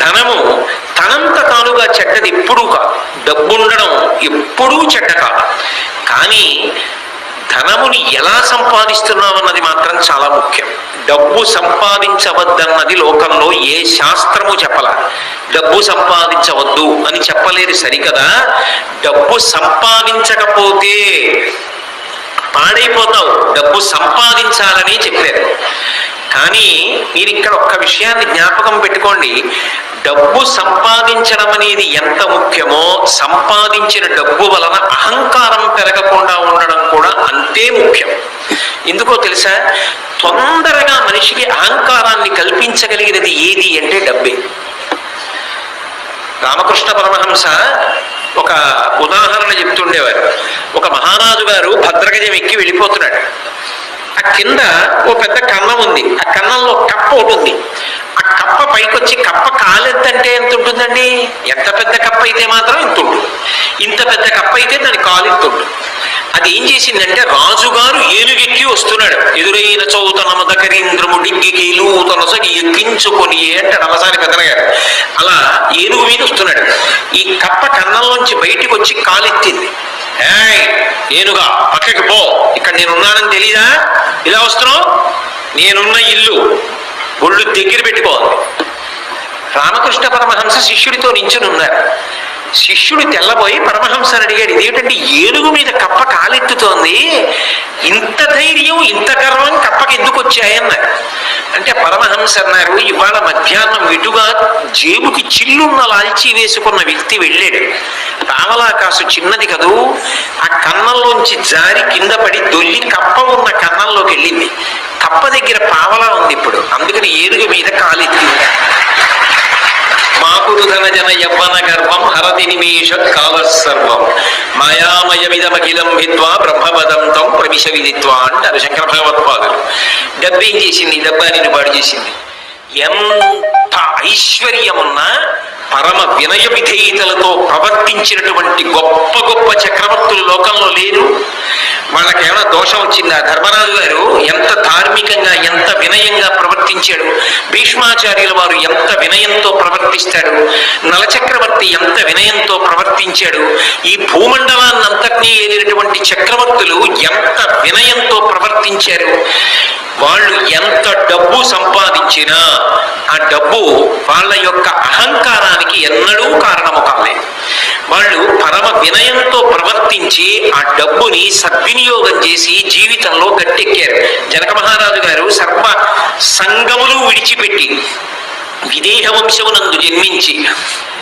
ధనము తనంత తానుగా చెడ్డది ఎప్పుడూ కాదు. డబ్బుండడం ఎప్పుడూ చెడ్డ కాదు. కానీ ధనముని ఎలా సంపాదిస్తున్నామన్నది మాత్రం చాలా ముఖ్యం. డబ్బు సంపాదించవద్దన్నది లోకంలో ఏ శాస్త్రము చెప్పల. డబ్బు సంపాదించవద్దు అని చెప్పలేదు సరికదా? డబ్బు సంపాదించకపోతే పాడైపోతావు. డబ్బు సంపాదించాలని చెప్పారు. కానీ మీరు ఇక్కడ ఒక్క విషయాన్ని జ్ఞాపకం పెట్టుకోండి. డబ్బు సంపాదించడం అనేది ఎంత ముఖ్యమో సంపాదించిన డబ్బు వలన అహంకారం పెరగకుండా ఉండడం కూడా అంతే ముఖ్యం. ఎందుకో తెలుసా? తొందరగా మనిషికి అహంకారాన్ని కల్పించగలిగినది ఏది అంటే డబ్బే. రామకృష్ణ పరమహంస ఒక ఉదాహరణ చెప్తుండేవారు. ఒక మహారాజు గారు భద్రగజం ఎక్కి వెళ్ళిపోతున్నాడు. ఆ కింద ఓ పెద్ద కన్నం ఉంది. ఆ కన్నంలో కప్ప ఒకటి ఉంది. ఆ కప్ప పైకొచ్చి కప్ప కాలెంతంటే ఎంత ఉంటుందండి? ఎంత పెద్ద కప్ప అయితే మాత్రం ఇంత ఉంటుంది. ఇంత పెద్ద కప్ప అయితే దాని కాలు ఇంత ఉంటుంది. అది ఏం చేసిందంటే రాజుగారు ఏనుగెక్కి వస్తున్నాడు. ఎదురైన చౌతన మదకరీంద్రము డిగ్గికీలు తొలసగి ఎక్కించుకొని అంటాడు అలసారి పెద్దగారు అలా ఏనుగు మీద వస్తున్నాడు. ఈ కప్ప కన్నంలోంచి బయటికి వచ్చి కాలెత్తింది. ఏయ్ ఏనుగా పక్కకి పో. ఇక్కడ నేనున్నానని తెలీదా? ఇలా వస్తున్నావు? నేనున్న ఇల్లు. ఒళ్ళు దగ్గర పెట్టుకోవాలి రామకృష్ణ పరమహంస శిష్యుడితో నించుని ఉన్నారు. శిష్యుడు తెల్లబోయి పరమహంసని అడిగాడు ఇదేంటంటే ఏనుగు మీద కప్ప కాలెత్తుతోంది? ఇంత ధైర్యం ఇంత గర్వం కప్పకి ఎందుకు వచ్చాయన్నారు అంటే పరమహంస అన్నారు ఇవాళ మధ్యాహ్నం ఇటుగా జేబుకి చిల్లున్న లాల్చీ వేసుకున్న వ్యక్తి వెళ్ళాడు. రామలాకాసు చిన్నది కదూ ఆ కన్నంలోంచి జారి కింద పడి దొల్లి కప్ప ఉన్న కన్నంలోకి వెళ్ళింది కప్ప దగ్గర పావలా ఉంది ఇప్పుడు అందుకని ఏనుగు మీద కాలి మాకుడు జన యవ్వన గర్వం హరతి నిమేష కాలసర్వం మాయామయమిదమఖిలం హిత్వా బ్రహ్మపదం తం ప్రవిశ విదిత్వా అంటారు శంకర భగవత్పాదులు. డబ్బు ఏం చేసింది? డబ్బా నిన్ను పాడు చేసింది. ఎంత ఐశ్వర్యమున్నా పరమ వినయ విధేయతలతో ప్రవర్తించినటువంటి గొప్ప గొప్ప చక్రవర్తులు లోకంలో లేరు. వాళ్ళకేమైనా దోషం వచ్చిందా? ధర్మరాజు గారు ఎంత ధార్మికంగా ఎంత వినయంగా ప్రవర్తించాడు. భీష్మాచార్యుల వారు ఎంత వినయంతో ప్రవర్తిస్తాడు. నలచక్రవర్తి ఎంత వినయంతో ప్రవర్తించాడు. ఈ భూమండలాన్నంతటినీ ఏలినటువంటి చక్రవర్తులు ఎంత వినయంతో ప్రవర్తించారు. వాళ్ళు ఎంత డబ్బు సంపాదించినా ఆ డబ్బు వాళ్ళ యొక్క అహంకారానికి ఎన్నడూ కారణము కాలేదు వాళ్ళు పరమ వినయంతో ప్రవర్తించి ఆ డబ్బుని సద్వినియోగం చేసి జీవితంలో గట్టెక్కారు. జనక మహారాజు గారు సర్వ సంగములు విడిచిపెట్టి విదేహ వంశమునందు జన్మించి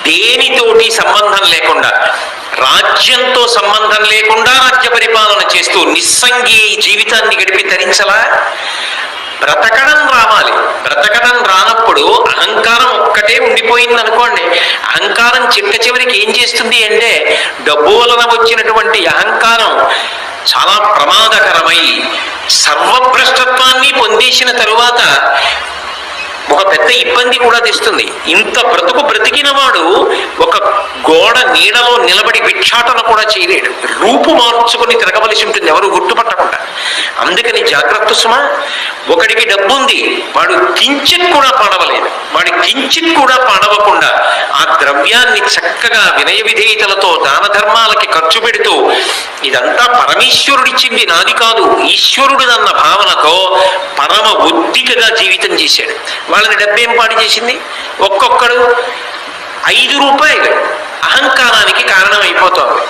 దేనితోటి సంబంధం లేకుండా రాజ్యంతో సంబంధం లేకుండా రాజ్య పరిపాలన చేస్తూ నిస్సంగి జీవితాన్ని గడిపి తరించలా? బ్రతకడం రావాలి. బ్రతకడం రానప్పుడు అహంకారం ఒక్కటే ఉండిపోయింది అనుకోండి అహంకారం చిట్ట చివరికి ఏం చేస్తుంది అంటే డబ్బు వలన వచ్చినటువంటి అహంకారం చాలా ప్రమాదకరమై సర్వభ్రష్టత్వాన్ని పొందేసిన తరువాత ఒక పెద్ద ఇబ్బంది కూడా తెస్తుంది. ఇంత బ్రతుకు బ్రతికిన వాడు ఒక గోడ నీడలో నిలబడి విక్షాటన కూడా చేయలేడు. రూపు మార్చుకొని తిరగవలసి ఉంటుంది ఎవరు గుర్తుపట్టకుండా. అందుకని జాగ్రత్త సుమా ఒకడికి డబ్బు ఉంది వాడు కించిత్ కూడా పాడవలేదు. వాడి కించిత్ కూడా పాడవకుండా ఆ ద్రవ్యాన్ని చక్కగా వినయ విధేయతలతో దాన ధర్మాలకి ఖర్చు పెడుతూ ఇదంతా పరమేశ్వరుడిచ్చింది నాది కాదు ఈశ్వరుడిదన్న భావనతో పరమ ఉద్దికగా జీవితం చేశాడు. వాళ్ళని డబ్బేం పాడు చేసింది? ఒక్కొక్కడు ఐదు రూపాయలు అహంకారానికి కారణం అయిపోతుంది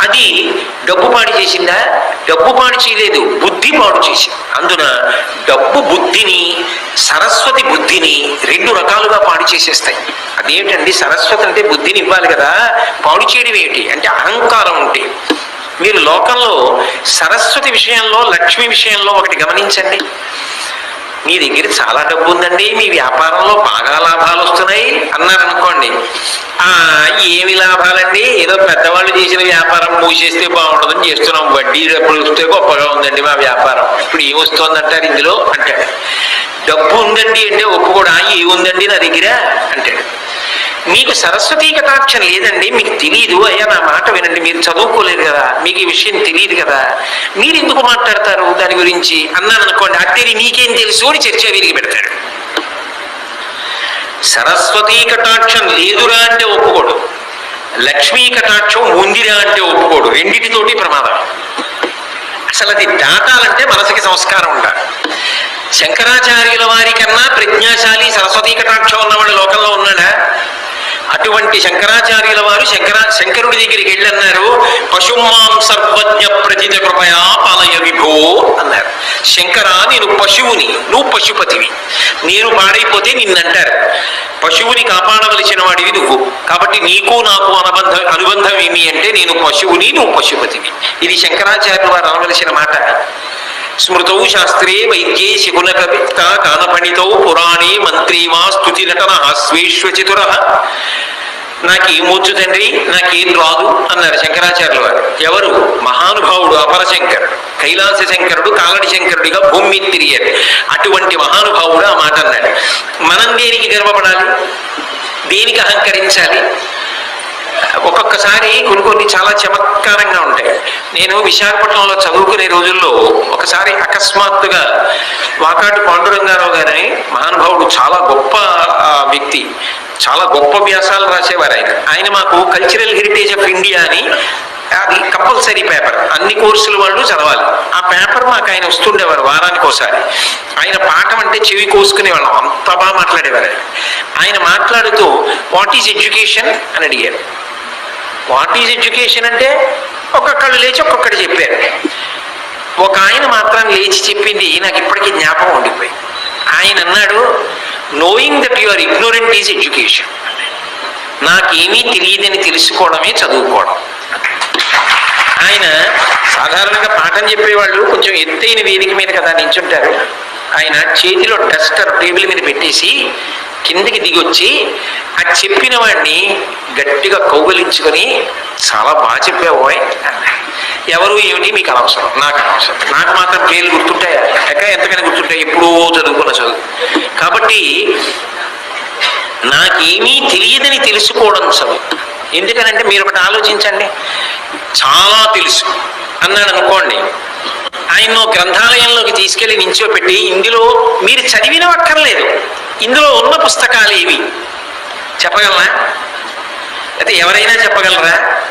అది డబ్బు పాడు చేసిందా? డబ్బు పాడు చేయలేదు బుద్ధి పాడు చేసింది. అందున డబ్బు బుద్ధిని సరస్వతి బుద్ధిని రెండు రకాలుగా పాడు చేసేస్తాయి. అదేమిటండి? సరస్వతి అంటే బుద్ధిని ఇవ్వాలి కదా? పాడు చేయడం ఏమిటి అంటే అహంకారం ఉంటే. మీరు లోకంలో సరస్వతి విషయంలో లక్ష్మి విషయంలో ఒకటి గమనించండి. మీ దగ్గర చాలా డబ్బు ఉందండి. మీ వ్యాపారంలో బాగా లాభాలు వస్తున్నాయి అన్నారు అనుకోండి. ఏమి లాభాలండి? ఏదో పెద్దవాళ్ళు చేసిన వ్యాపారం మూసేస్తే బాగుంటుందని చేస్తున్నాం. వడ్డీ డబ్బులు వస్తే గొప్పగా ఉందండి మా వ్యాపారం. ఇప్పుడు ఏం వస్తుందంటారు ఇందులో? అంటాడు. డబ్బు ఉందండి అంటే ఒప్పు కూడా ఏముందండి నా దగ్గర? అంటాడు. మీకు సరస్వతీ కటాక్షం లేదండి మీకు తెలియదు అయ్యా నా మాట వినండి మీరు చదువుకోలేదు కదా మీకు ఈ విషయం తెలియదు కదా. మీరు ఎందుకు మాట్లాడతారు దాని గురించి? అన్నాను అనుకోండి అట్టేది నీకేం తెలుసు అని చర్చ వీరికి పెడతాడు. సరస్వతీ కటాక్షం లేదురా అంటే ఒప్పుకోడు. లక్ష్మీ కటాక్షం ఉందిరా అంటే ఒప్పుకోడు. రెండిటితోటి ప్రమాదం. అసలు అది దాటాలంటే మనసుకి సంస్కారం ఉండాలి. శంకరాచార్యుల వారి కన్నా ప్రజ్ఞాశాలి సరస్వతీ కటాక్షం ఉన్నవాడు లోకంలో ఉన్నాడా? అటువంటి శంకరాచార్యుల వారు శంకర శంకరుడి దగ్గరికి వెళ్ళన్నారు. పశుమాం సర్వజ్ఞ ప్రజిత కృపయా పాలయ విభో అన్నారు. శంకర నేను పశువుని నువ్వు పశుపతివి. నేను పాడైపోతే నిన్నంటారు. పశువుని కాపాడవలసిన వాడివి నువ్వు. కాబట్టి నీకు నాకు అనుబంధ అనుబంధం ఏమి అంటే నేను పశువుని నువ్వు పశుపతివి. ఇది శంకరాచార్యుల వారు అనవలసిన మాట. స్మృతౌ శాస్త్రే వైద్యే శకున కవిత గానపణితౌ పురాణే మంత్రీ వా స్థుతి నటన స్వేష్వచితుర నాకేమొచ్చు తండ్రి? నాకేం రాదు అన్నారు శంకరాచార్యుల వారు. ఎవరు? మహానుభావుడు అపరశంకర్ కైలాస శంకరుడు కాలడి శంకరుడిగా భూమి తిరిగారు అటువంటి మహానుభావుడు ఆ మాట అన్నాడు. మనం దేనికి గర్వపడాలి? దేనికి అహంకరించాలి? ఒక్కొక్కసారి కొన్ని కొన్ని చాలా చమత్కారంగా ఉంటాయి. నేను విశాఖపట్నంలో చదువుకునే రోజుల్లో ఒకసారి అకస్మాత్తుగా వాకాటి పాండురంగారావు గారని మహానుభావుడు చాలా గొప్ప వ్యక్తి చాలా గొప్ప వ్యాసాలు రాసేవారు ఆయన. ఆయన మాకు కల్చరల్ హెరిటేజ్ ఆఫ్ ఇండియా అని అది కంపల్సరీ పేపర్ అన్ని కోర్సుల వాళ్ళు చదవాలి. ఆ పేపర్ మాకు ఆయన వస్తుండేవారు వారానికి ఒకసారి ఆయన పాఠం అంటే చెవి కోసుకునేవాళ్ళం. అంత బాగా మాట్లాడేవారు ఆయన. మాట్లాడుతూ వాట్ ఈజ్ ఎడ్యుకేషన్ అని అడిగారు. వాట్ ఈజ్ ఎడ్యుకేషన్ అంటే ఒక్కొక్కళ్ళు లేచి ఒక్కొక్కటి చెప్పారు. ఒక ఆయన మాత్రం లేచి చెప్పింది నాకు ఇప్పటికీ జ్ఞాపకం ఉండిపోయి ఆయన అన్నాడు knowing that your ignorant is education నాకేమీ తెలియదని తెలుసుకోవడమే చదువుకోవడం. ఆయన సాధారణంగా పాఠం చెప్పేవాళ్ళు కొంచెం ఎత్తైన వేదిక మీద కదా నించుంటారు. ఆయన చేతిలో డస్టర్ టేబుల్ మీద పెట్టేసి కిందకి దిగొచ్చి ఆ చెప్పిన వాడిని గట్టిగా కౌగలించుకొని చాలా బాగా చెప్పావోయ్ ఎవరు ఏమిటి? మీకు అనవసరం. నాకు అనవసరం. నాకు మాత్రం పేర్లు గుర్తుంటాయా? ఎక్క ఎంతకైనా గుర్తుంటాయి. ఎప్పుడో చదువుకున్న చదువు. కాబట్టి నాకేమీ తెలియదని తెలుసుకోవడం చదువు. ఎందుకనంటే మీరు ఒకటి ఆలోచించండి. చాలా తెలుసు. అన్నాడు అనుకోండి. ఆయన గ్రంథాలయంలోకి తీసుకెళ్ళి నించోపెట్టి ఇందులో మీరు చదివిన అక్కర్లేదు ఇందులో ఉన్న పుస్తకాలు ఏవి? చెప్పగలరా? అయితే ఎవరైనా చెప్పగలరా?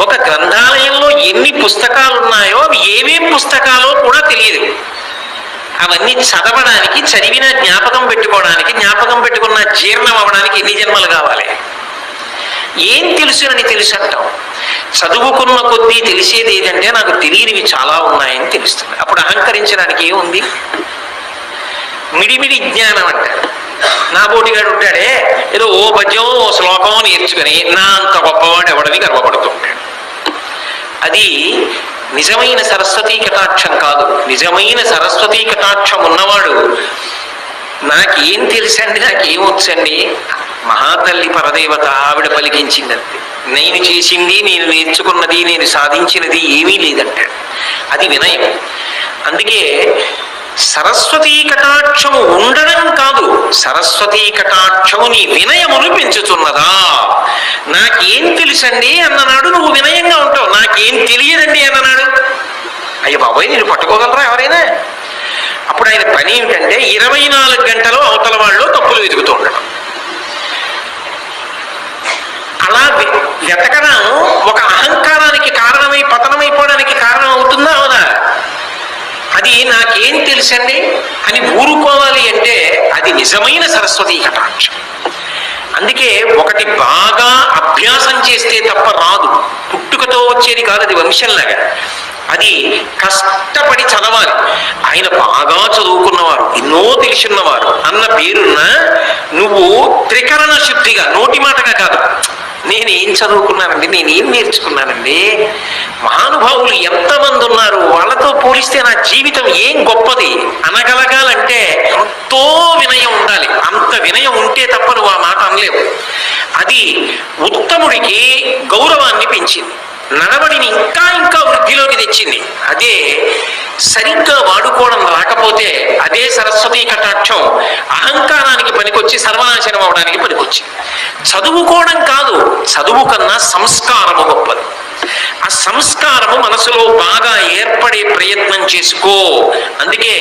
ఒక గ్రంథాలయంలో ఎన్ని పుస్తకాలు ఉన్నాయో అవి ఏమేం పుస్తకాలో కూడా తెలియదు. అవన్నీ చదవడానికి చదివిన జ్ఞాపకం పెట్టుకోవడానికి జ్ఞాపకం పెట్టుకున్న జీర్ణం అవ్వడానికి ఎన్ని జన్మలు కావాలి? ఏం తెలుసునని తెలుసు చదువుకున్న కొద్దీ తెలిసేది ఏదంటే నాకు తెలియనివి చాలా ఉన్నాయని తెలుస్తుంది. అప్పుడు అహంకరించడానికి ఏముంది? మిడిమిడి జ్ఞానం అంటారు నా బోటిగాడు ఉంటాడే ఏదో ఓ పద్యం ఓ శ్లోకం నేర్చుకుని నా అంత గొప్పవాడు ఎవడని గర్వపడుతూ ఉంటాడు. అది నిజమైన సరస్వతీ కటాక్షం కాదు. నిజమైన సరస్వతీ కటాక్షం ఉన్నవాడు నాకేం తెలుసండి నాకేమొచ్చండి? మహాతల్లి పరదేవత ఆవిడ పలికించిందంతే. నేను చేసింది నేను నేర్చుకున్నది నేను సాధించినది ఏమీ లేదంటాడు అది వినయం. అందుకే సరస్వతీ కటాక్షము ఉండడం కాదు సరస్వతీ కటాక్షము నీ వినయమును పెంచుతున్నదా? నాకేం తెలుసండి అన్ననాడు నువ్వు వినయంగా ఉంటావు. నాకేం తెలియదండి అన్ననాడు. అయ్యో బాబోయ్ నేను పట్టుకోగలరా ఎవరైనా? అప్పుడు ఆయన పని ఏమిటంటే ఇరవై నాలుగు గంటలు అవతల వాళ్ళు తప్పులు వెతుకుతూ ఉండడం. అలా వెతకడం ఒక అహంకారానికి కారణమై పతనమైపోవడానికి కారణం అవుతుందా? అవునా? అది నాకేం తెలుసండి? అని ఊరుకోవాలి అంటే అది నిజమైన సరస్వతి కటాక్షం. అందుకే ఒకటి బాగా అభ్యాసం చేస్తే తప్ప రాదు. పుట్టుకతో వచ్చేది కాదు అది వంశంలాగా. అది కష్టపడి చదవాలి. ఆయన బాగా చదువుకున్నవారు ఎన్నో తెలిసిన్నవారు అన్న పేరున్న నువ్వు త్రికరణ శుద్ధిగా నోటి మాటగా కాదు. నేనేం చదువుకున్నానండి నేనేం నేర్చుకున్నానండి? మహానుభావులు ఎంతమంది ఉన్నారు? వాళ్ళతో పోలిస్తే నా జీవితం ఏం గొప్పది? అనగలగాలంటే ఎంతో వినయం ఉండాలి. అంత వినయం ఉంటే తప్ప నువ్వు ఆ మాట అనలేవు. అది ఉత్తముడికి గౌరవాన్ని పెంచింది. నడవడిని ఇంకా ఇంకా వృద్ధిలోకి తెచ్చింది. అదే సరిగ్గా వాడుకోవడం రాకపోతే అదే సరస్వతీ కటాక్షం అహంకారానికి పనికొచ్చి సర్వనాశనం అవడానికి పనికొచ్చి చదువుకోవడం కాదు చదువు కన్నా సంస్కారము గొప్పది. ఆ సంస్కారం సంస్కారము మనసులో బాగా ఏర్పడే ప్రయత్నం చేసుకో. అందుకే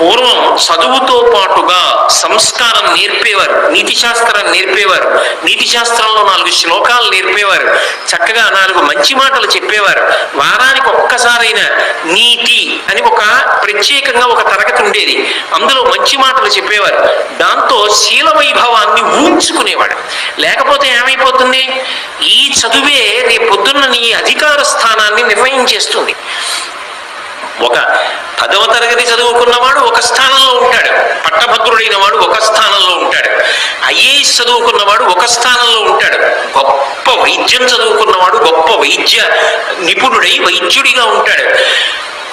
పూర్వం చదువుతో పాటుగా సంస్కారం నేర్పేవారు నీతి శాస్త్రం నేర్పేవారు నీతి శాస్త్రంలో నాలుగు శ్లోకాలు నేర్పేవారు చక్కగా నాలుగు మంచి మాటలు చెప్పేవారు. వారానికి ఒక్కసారైనా నీతి అని ఒక ప్రత్యేకంగా ఒక తరగతి ఉండేది. అందులో మంచి మాటలు చెప్పేవారు. దాంతో శీల వైభవాన్ని ఊహించుకునేవాడు. లేకపోతే ఏమైపోతుంది? ఈ చదువే రేపు పొద్దున్న నీ అధికార స్థానాన్ని నిర్వహించేస్తుంది. ఒక పదవ తరగతి చదువుకున్నవాడు ఒక స్థానంలో ఉంటాడు. పట్టభద్రుడైన వాడు ఒక స్థానంలో ఉంటాడు. ఐఏఎస్ చదువుకున్నవాడు ఒక స్థానంలో ఉంటాడు. గొప్ప వైద్యం చదువుకున్నవాడు గొప్ప వైద్య నిపుణుడై వైద్యుడిగా ఉంటాడు.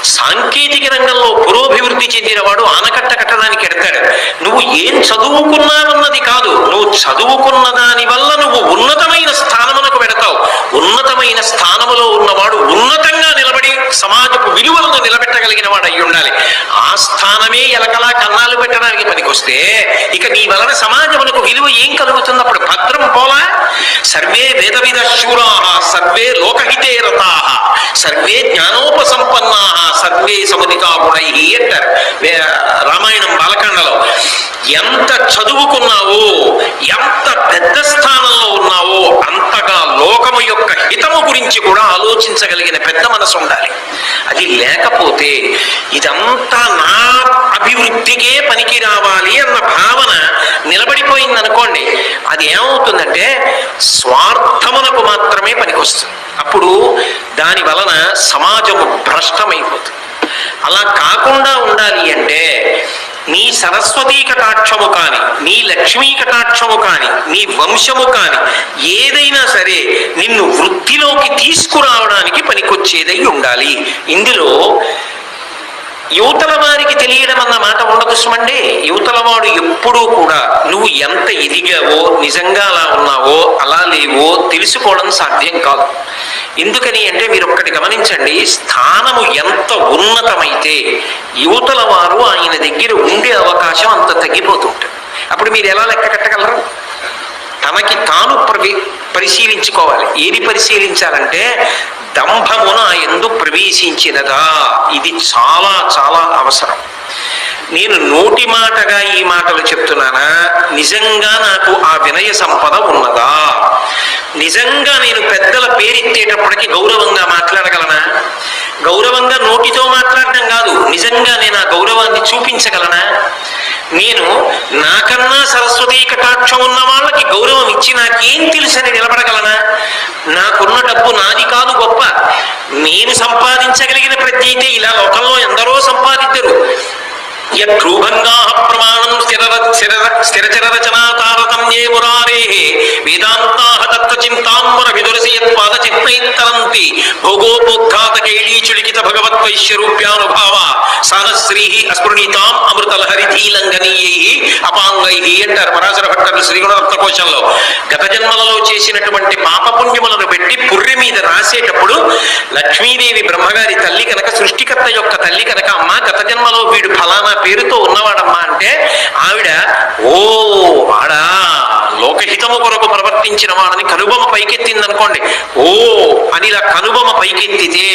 సాంకేతిక రంగంలో పురోభివృద్ధి చెందినవాడు ఆనకట్ట కట్టడానికి ఎడతాడు. నువ్వు ఏం చదువుకున్నావన్నది కాదు. నువ్వు చదువుకున్న దాని వల్ల నువ్వు ఉన్నతమైన స్థానమునకు పెడతావు ఉన్నతమైన స్థానములో ఉన్నవాడు ఉన్నతంగా నిలబడి సమాజపు విలువలను నిలబెట్టగలిగిన వాడు అయి ఉండాలి. ఆ స్థానమే ఎలకలా కన్నాలు పెట్టడానికి పనికొస్తే ఇక నీ వలన సమాజమునకు విలువ ఏం కలుగుతుంది అప్పుడు భద్రం పోలా? సర్వే వేదవిధ శూరా సర్వే లోకహితే రథా సర్వే జ్ఞానోపసంపన్నా సర్వే సముదికా గుణై అంటారు రామాయణం బాలకాండలో. ఎంత చదువుకున్నావో ఎంత పెద్ద స్థానంలో ఉన్నావో అంతగా లోకము యొక్క హితము గురించి కూడా ఆలోచించగలిగిన పెద్ద మనసు ఉండాలి. అది లేకపోతే ఇదంతా నా అభివృద్ధికే పనికి రావాలి అన్న భావన నిలబడిపోయింది అనుకోండి అది ఏమవుతుందంటే స్వార్థమునకు మాత్రమే పనికొస్తుంది. అప్పుడు దాని వలన సమాజము భ్రష్టమైపోతుంది. అలా కాకుండా ఉండాలి అంటే నీ సరస్వతీ కటాక్షము కాని నీ లక్ష్మీ కటాక్షము కాని నీ వంశము కాని ఏదైనా సరే నిన్ను వృద్ధిలోకి తీసుకురావడానికి పనికొచ్చేదై ఉండాలి. ఇందులో యువతల వారికి తెలియడం అన్న మాట ఉండదు సుమండి. యువతల వాడు ఎప్పుడూ కూడా నువ్వు ఎంత ఎదిగావో నిజంగా అలా ఉన్నావో అలా లేవో తెలుసుకోవడం సాధ్యం కాదు. ఎందుకని అంటే మీరు ఒక్కటి గమనించండి స్థానము ఎంత ఉన్నతమైతే యువతల వారు ఆయన దగ్గర ఉండే అవకాశం అంత తగ్గిపోతుంటుంది. అప్పుడు మీరు ఎలా లెక్క కట్టగలరు? తనకి తాను ప్రవి పరిశీలించుకోవాలి. ఏది పరిశీలించాలంటే దంభమున ఎందు ప్రవేశించినదా? ఇది చాలా చాలా అవసరం. నేను నోటి మాటగా ఈ మాటలు చెప్తున్నానా? నిజంగా నాకు ఆ వినయ సంపద ఉన్నదా? నిజంగా నేను పెద్దల పేరెత్తేటప్పటికి గౌరవంగా మాట్లాడగలనా? గౌరవంగా నోటితో మాట్లాడడం కాదు నిజంగా నేను ఆ గౌరవాన్ని చూపించగలనా? నేను నాకన్నా సరస్వతీ కటాక్షం ఉన్న వాళ్ళకి గౌరవం ఇచ్చి నాకేం తెలుసని నిలబడగలనా? నాకున్న డబ్బు నాది కాదు గొప్ప. నేను సంపాదించగలిగిన ప్రజ్ఞ అయితే ఇలా లోకంలో ఎందరో సంపాదిద్దరు. యద్రూభంగా ప్రమాణం స్థిర స్థిర స్థిరచర రచనా తారతమ్యే మురారే. వేదాంతా తత్వ చింతాంబర విదురసి యత్పాద చిత్నైత్తరంతి భోగోపోద్ఘాత కైళీచులికిత భగవత్ వైశ్యరూప్యానుభావ సహస్రీ అస్పృణీతాం అమృత అపాంగై అంటారు పరాశర భట్టలు శ్రీగుణరత్న కోశంలో గత జన్మలలో చేసినటువంటి పాపపుణ్యములను పెట్టి పుర్రి మీద రాసేటప్పుడు లక్ష్మీదేవి బ్రహ్మగారి తల్లి కనుక సృష్టికర్త యొక్క తల్లి కనుక అమ్మ గత జన్మలో వీడు ఫలానా పేరుతో ఉన్నవాడమ్మా అంటే ఆవిడ ఓ వాడా లోకహితము కొరకు ప్రవర్తించిన వాడని కనుబొమ్మ పైకెత్తింది అనుకోండి ఓ అని ఇలా కనుబొమ్మ పైకెత్తితే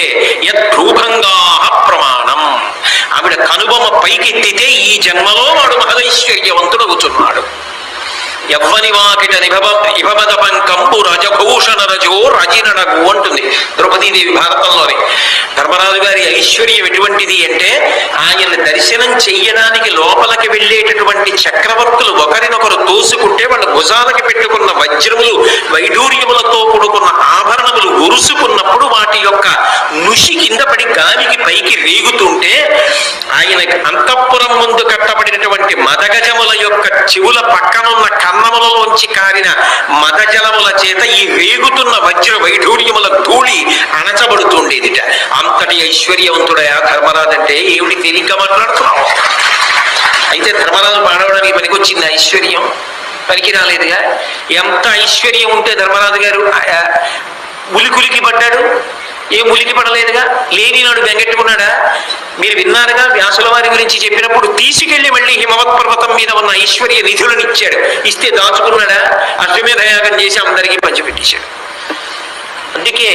యద్రూభంగా ప్రమాణం. ఆవిడ కనుబొమ్మ పైకెత్తితే ఈ జన్మలో వాడు మహదైశ్వర్యవంతుడు అవుతున్నాడు ఎవ్వని వాకిట నిభవ ఇభవద పంకంపు రజ రజో రజినడగు అంటుంది. ద్రౌపదీదేవి భారతంలోని ధర్మరాజు గారి ఐశ్వర్యం ఎటువంటిది అంటే ఆయన దర్శనం చెయ్యడానికి లోపలికి వెళ్ళేటటువంటి చక్రవర్తులు ఒకరినొకరు తోసుకుంటే వాళ్ళ భుజాలకి పెట్టుకున్న వజ్రములు వైడూర్యములతో కూడుకున్న ఆభరణములు ఉరుసుకున్నప్పుడు వాటి యొక్క నుషి కింద పడి గాలికి పైకి రేగుతుంటే ఆయన అంతఃపురం ముందు కట్టబడినటువంటి మదగజముల యొక్క చెవుల పక్కనున్న కన్నములలోంచి కారిన మదజలముల చేత ఈ రేగుతున్న వజ్ర వైఢూర్యముల ధూళి అణచబడుతుండేదిట. అంతటి ఐశ్వర్యవంతుడయా ధర్మరాజంటే ఏమిటి తేలిక మాట్లాడుతున్నావు? అయితే ధర్మరాజు పాడవడానికి పనికొచ్చింది ఐశ్వర్యం? పనికి రాలేదుగా ఎంత ఐశ్వర్యం ఉంటే ధర్మరాజు గారు ఆ, ఉలికులికి పడ్డాడు? ఏం ములికి పడలేదుగా? లేని నాడు బెంగెట్టుకున్నాడా మీరు విన్నారుగా? వ్యాసుల వారి గురించి చెప్పినప్పుడు తీసుకెళ్ళి మళ్ళీ హిమవత్ పర్వతం మీద ఉన్న ఐశ్వర్య నిధులను ఇచ్చాడు. ఇస్తే దాచుకున్నాడా? అశ్వమేధయాగం చేసి అందరికీ పంచిపెట్టేశాడు. అందుకే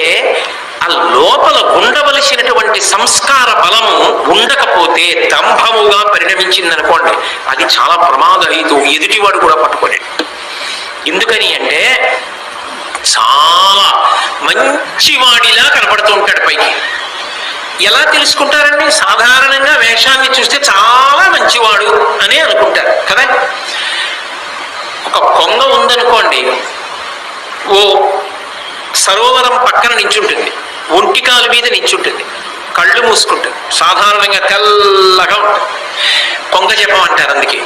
ఆ లోపల ఉండవలసినటువంటి సంస్కార బలము ఉండకపోతే దంభముగా పరిణమించిందనుకోండి అది చాలా ప్రమాదహీతం ఎదుటివాడు కూడా పట్టుకోలేడు. ఎందుకని అంటే చాలా మంచివాడిలా కనపడుతూ ఉంటాడు పైకి. ఎలా తెలుసుకుంటారండి? సాధారణంగా వేషాన్ని చూస్తే చాలా మంచివాడు అని అనుకుంటారు కదా? ఒక కొంగ ఉందనుకోండి ఓ సరోవరం పక్కన నించుంటుంది ఒంటికాలు మీద నించుంటుంది కళ్ళు మూసుకుంటుంది సాధారణంగా తెల్లగా ఉంటుంది. కొంగ చెప్పమంటారు అందుకే.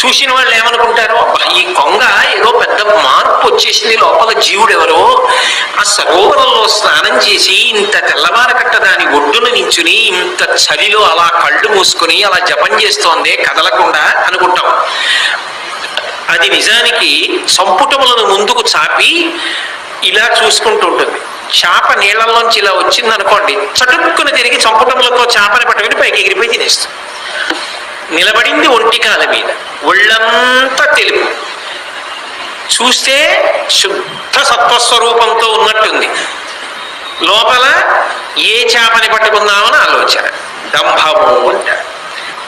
చూసిన వాళ్ళు ఏమనుకుంటారు? ఈ కొంగ ఏదో పెద్ద మార్పు వచ్చేసింది లోపల జీవుడెవరో ఆ సరోవరంలో స్నానం చేసి ఇంత తెల్లవారకట్ట దాని ఒడ్డున నించుని ఇంత చలిలో అలా కళ్ళు మూసుకుని అలా జపం చేస్తోందే కదలకుండా అనుకుంటాం. అది నిజానికి సంపుటములను ముందుకు చాపి ఇలా చూసుకుంటూ ఉంటుంది. చేప నీళ్ళల్లోంచి ఇలా వచ్చింది అనుకోండి చటుక్కున తిరిగి సంపుటములతో చేపని పట్టుకుని పైకి ఎగిరిపోయి తినేస్తుంది. నిలబడింది ఒంటికాల మీద. ఒళ్ళంతా తెలుపు. చూస్తే శుద్ధ సత్వస్వరూపంతో ఉన్నట్టుంది. లోపల ఏ చేపని పట్టుకుందామని ఆలోచన. దంభము అంటారు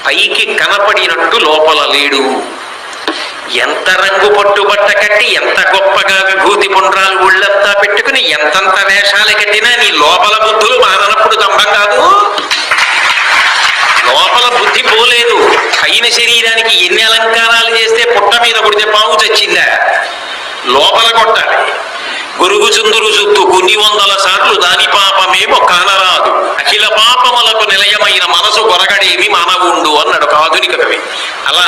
పైకి కనపడినట్టు లోపల లేడు. ఎంత రంగు పట్టుబట్ట కట్టి ఎంత గొప్పగా విభూతి పుండ్రాలు ఒళ్ళంతా పెట్టుకుని ఎంతంత వేషాలు కట్టినా నీ లోపల బుద్ధులు మాననప్పుడు దంభం కాదు. లోపల బుద్ధి పోలేదు. పైన శరీరానికి ఎన్ని అలంకారాలు చేస్తే పుట్ట మీద కొడితే పాము చచ్చిందా? లోపల కొట్టాలి. గురుగు చుందురు చుత్తు కొన్ని వందల సార్లు దాని పాపమేమో కానరాదు. అఖిల పాపములకు నిలయమైన మనసు గొరగడేమి మానవుండు అన్నాడు ఒక ఆధునిక కవి. అలా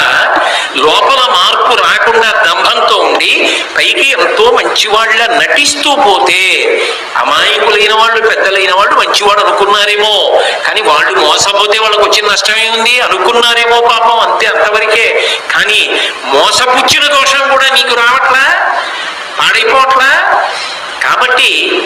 లోపల మార్పు రాకుండా దంభంతో ఉండి పైకి ఎంతో మంచివాళ్ళ నటిస్తూ పోతే అమాయకులైన వాళ్ళు పెద్దలైన వాళ్ళు మంచివాడు అనుకున్నారేమో. కానీ వాళ్ళు మోసపోతే వాళ్ళకి వచ్చిన నష్టమే ఉంది అనుకున్నారేమో పాపం అంతే అంతవరకే కానీ మోసపుచ్చిన దోషం కూడా నీకు రావట్లా? పాడైపోవట్లా? కాబట్టి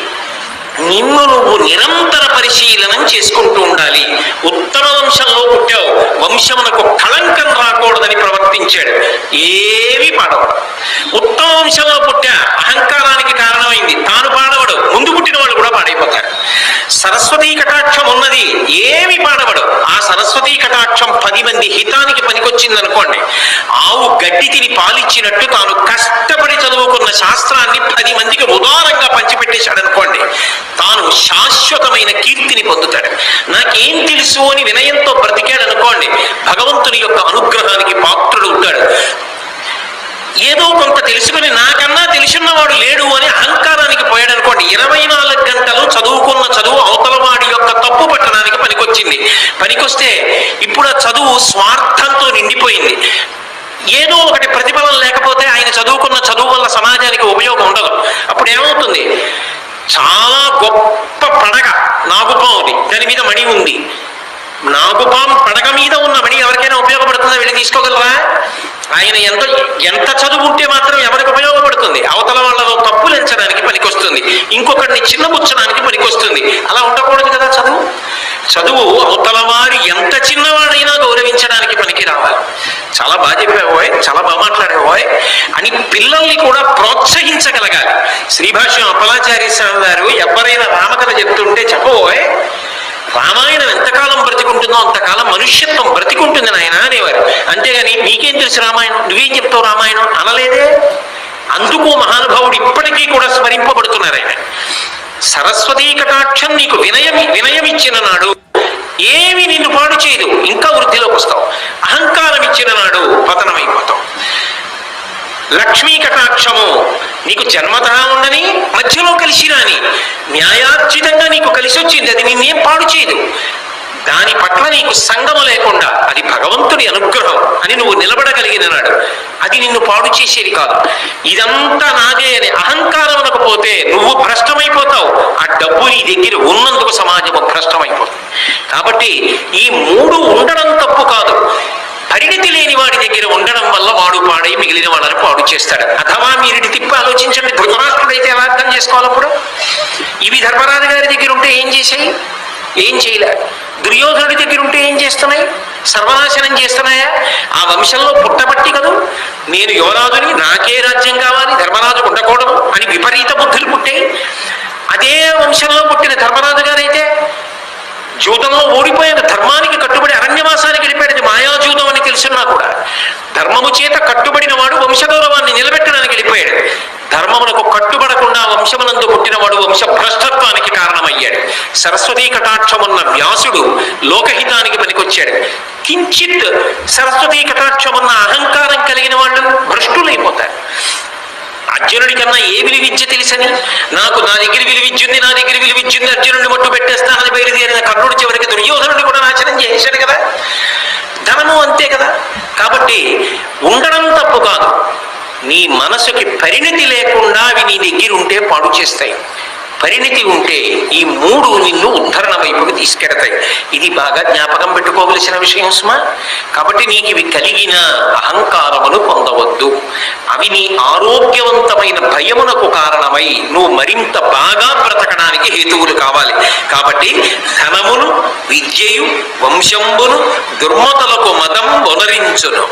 నిన్ను నువ్వు నిరంతర పరిశీలనం చేసుకుంటూ ఉండాలి. ఉత్తమ వంశంలో పుట్టావు. వంశమునకు కళంకం రాకూడదని ప్రవర్తించాడు. ఏమీ పాడవడం ఉత్తమ వంశంలో పుట్టా అహంకారానికి కారణమైంది. తాను పాడ ముందు పుట్టిన వాళ్ళు కూడా పాడైపోతారు. సరస్వతీ కటాక్షం ఉన్నది ఏమి పాడవడు. ఆ సరస్వతీ కటాక్షం పది మంది హితానికి పనికొచ్చింది అనుకోండి ఆవు గడ్డి తిని పాలిచ్చినట్టు తాను కష్టపడి చదువుకున్న శాస్త్రాన్ని పది మందికి ఉదారంగా పంచిపెట్టేశాడు అనుకోండి తాను శాశ్వతమైన కీర్తిని పొందుతాడు. నాకేం తెలుసు అని వినయంతో బ్రతికాడు అనుకోండి భగవంతుని యొక్క అనుగ్రహానికి పాత్రుడు ఏదో కొంత తెలుసుకుని నాకన్నా తెలిసినవాడు లేడు అని అహంకారానికి పోయాడు అనుకోండి. ఇరవై నాలుగు గంటలు చదువుకున్న చదువు అవతలవాడి యొక్క తప్పు పట్టడానికి పనికొచ్చింది. పనికొస్తే ఇప్పుడు ఆ చదువు స్వార్థంతో నిండిపోయింది. ఏదో ఒకటి ప్రతిఫలం లేకపోతే ఆయన చదువుకున్న చదువు వల్ల సమాజానికి ఉపయోగం ఉండదు. అప్పుడు ఏమవుతుంది? చాలా గొప్ప పడగ నాగుపాముది. దాని మీద మణి ఉంది. నాగుపాం పడగ మీద ఉన్న మణి ఎవరికైనా ఉపయోగపడుతుందా? వెళ్ళి తీసుకోగలరా? ఆయన ఎంత ఎంత చదువు ఉంటే మాత్రం ఎవరికి ఉపయోగపడుతుంది? అవతల వాళ్ళలో తప్పులు ఎంచడానికి పనికొస్తుంది. ఇంకొకరిని చిన్నపుచ్చడానికి పనికొస్తుంది. అలా ఉండకూడదు కదా చదువు? చదువు అవతల వారు ఎంత చిన్నవాడైనా గౌరవించడానికి పనికి రావాలి. చాలా బాగా చెప్పావోయ్ చాలా బాగా మాట్లాడేవోయ్ అని పిల్లల్ని కూడా ప్రోత్సహించగలగాలి. శ్రీభాష్యం అప్పలాచార్య స్వామి గారు ఎవరైనా రామకథ చెప్తుంటే చెప్పబోయ్ రామాయణం ఎంతకాలం బ్రతికుంటుందో అంతకాలం మనుష్యత్వం బ్రతికుంటుంది నాయన అనేవారు. అంతేగాని నీకేం తెలుసు రామాయణం? నువ్వేం చెప్తావు రామాయణం? అనలేదే? అందుకు మహానుభావుడు ఇప్పటికీ కూడా స్మరింపబడుతున్నారు ఆయన. సరస్వతీ కటాక్షం నీకు వినయం వినయం ఇచ్చిన నాడు ఏమి నిన్ను పాడు చేయదు. ఇంకా వృద్ధిలోకి వస్తావు. అహంకారం ఇచ్చిన నాడు పతనమైపోతావు. లక్ష్మీ కటాక్షము నీకు జన్మత ఉండని మధ్యలో కలిసి రాని న్యాయార్జితంగా నీకు కలిసి వచ్చింది అది నిన్నేం పాడు చేయదు. దాని పట్ల నీకు సంగము లేకుండా అది భగవంతుడి అనుగ్రహం అని నువ్వు నిలబడగలిగిన నాడు అది నిన్ను పాడు చేసేది కాదు. ఇదంతా నాదే అని అహంకారం అనకపోతే నువ్వు భ్రష్టమైపోతావు. ఆ డబ్బు నీ దగ్గర ఉన్నందుకు సమాజము భ్రష్టమైపోతుంది. కాబట్టి ఈ మూడు ఉండడం తప్పు కాదు. పరిణితి లేని వాడి దగ్గర ఉండడం వల్ల వాడు పాడై మిగిలిన వాళ్ళని పాడు చేస్తాడు. అథవా మీరు తిప్పి ఆలోచించండి. ధృతరాష్ట్రుడైతే ఎలా అర్థం చేసుకోవాలప్పుడు ఇవి ధర్మరాజు గారి దగ్గర ఉంటే ఏం చేసాయి ఏం చేయలే. దుర్యోధనుడి దగ్గర ఉంటే ఏం చేస్తున్నాయి? సర్వనాశనం చేస్తున్నాయా? ఆ వంశంలో పుట్టబట్టి కదూ? నేను యువరాజుని నాకే రాజ్యం కావాలి ధర్మరాజు ఉండకూడదు అని విపరీత బుద్ధులు పుట్టాయి. అదే వంశంలో పుట్టిన ధర్మరాజు గారైతే జూతంలో ఊడిపోయిన ధర్మానికి కట్టుబడి అరణ్యవాసానికి వెళ్ళిపోయాడు మాయాజూతం అని తెలుసున్నా కూడా. ధర్మము చేత కట్టుబడిన వాడు వంశగౌరవాన్ని నిలబెట్టడానికి వెళ్ళిపోయాడు. ధర్మమునకు కట్టుబడకుండా వంశమునందు పుట్టినవాడు వంశ భ్రష్టత్వానికి కారణమయ్యాడు. సరస్వతీ కటాక్షమున్న వ్యాసుడు లోకహితానికి పనికొచ్చాడు. కించిత్ సరస్వతీ కటాక్షమున్న అహంకారం కలిగిన వాళ్ళు భ్రష్టులైపోతారు. అర్జునుడి కన్నా ఏ విలువిద్య తెలుసని? నాకు నా దగ్గర విలువిద్యుంది నా దగ్గర విలువిద్యుంది అర్జునుడిని మట్టు పెట్టేస్తానని బయలుదేరిన కర్ణుడు చివరికి దుర్యోధనుడు కూడా నాశనం చేశాడు కదా. ధనము అంతే కదా. కాబట్టి ఉండడం తప్పు కాదు. నీ మనసుకి పరిణతి లేకుండా అవి నీ దగ్గర ఉంటే పాడు చేస్తాయి. పరిణితి ఉంటే ఈ మూడు నిన్ను ఉద్ధరణ వైపుకి తీసుకెడతాయి. ఇది బాగా జ్ఞాపకం పెట్టుకోవలసిన విషయం సుమా. కాబట్టి నీకు ఇవి కలిగిన అహంకారమును పొందవద్దు. అవి నీ ఆరోగ్యవంతమైన భయమునకు కారణమై నువ్వు మరింత బాగా బ్రతకడానికి హేతువులు కావాలి. కాబట్టి ధనమును విద్యయు వంశంబును దుర్మతలకు మతం వనరించును